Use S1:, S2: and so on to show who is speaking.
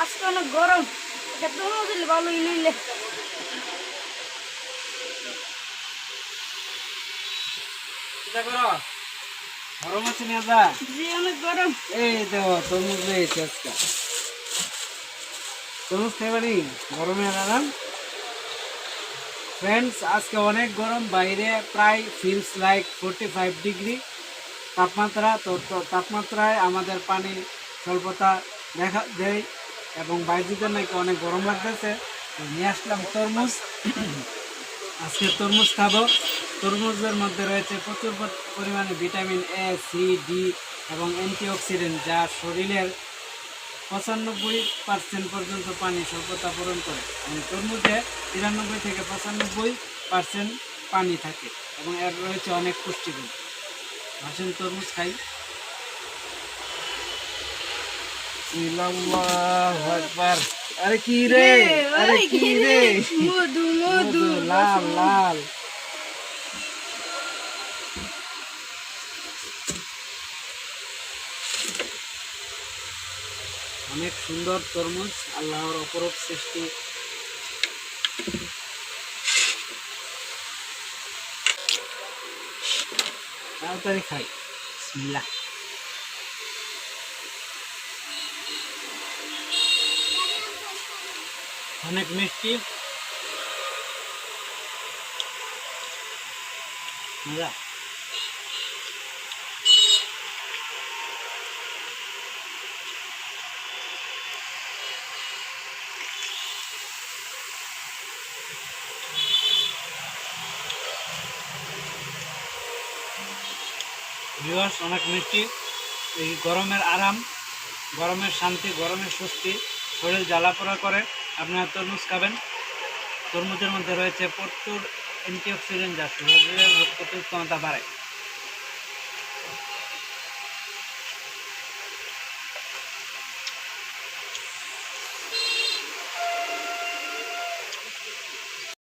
S1: আজকে অনেক গরম। এটা দিলে
S2: গরম আছে
S1: জি অনেক গরম।
S2: এই দেখো তরমুজ রয়েছে আজকে। তরমুজ খাইবানি গরমে আরাম ফ্রেন্ডস আজকে অনেক গরম বাইরে প্রায় feels like forty five degree তাপমাত্রা তো তাপমাত্রায় আমাদের পানি স্বল্পতা দেখা দেয় এবং বাইরেদের নাকি অনেক গরম লাগতেছে। নিয়ে আসলাম তরমুজ। আজকে তরমুজ খাব। তরমুজের মধ্যে রয়েছে প্রচুর পরিমাণে ভিটামিন এ, সি, ডি এবং অ্যান্টিঅক্সিডেন্ট যা শরীরের পঁচানব্বই পার্সেন্ট পর্যন্ত পানি স্বল্পতা পূরণ করে এবং তরমুজে তিরানব্বই থেকে পঁচানব্বই পার্সেন্ট পানি থাকে এবং এর রয়েছে অনেক পুষ্টিগুণ। আসেন তরমুজ খাই। আকবার। আরে কি রে আরে কি রে?
S1: মধু
S2: মধু। লাল লাল। অনেক সুন্দর তরমুজ আল্লাহর অপরূপ সৃষ্টি। তাড়াতাড়ি খাই। বিসমিল্লাহ। অনেক মিষ্টি। মজা। অনেক মিষ্টি। এই গরমের আরাম, গরমের শান্তি, গরমের স্বস্তি, শরীর জ্বালাপোড়া করে। আপনারা তরমুজ খাবেন। তরমুজের মধ্যে রয়েছে প্রচুর অ্যান্টিঅক্সিডেন্ট যা শরীরের রোগ প্রতিরোধ ক্ষমতা বাড়ায়।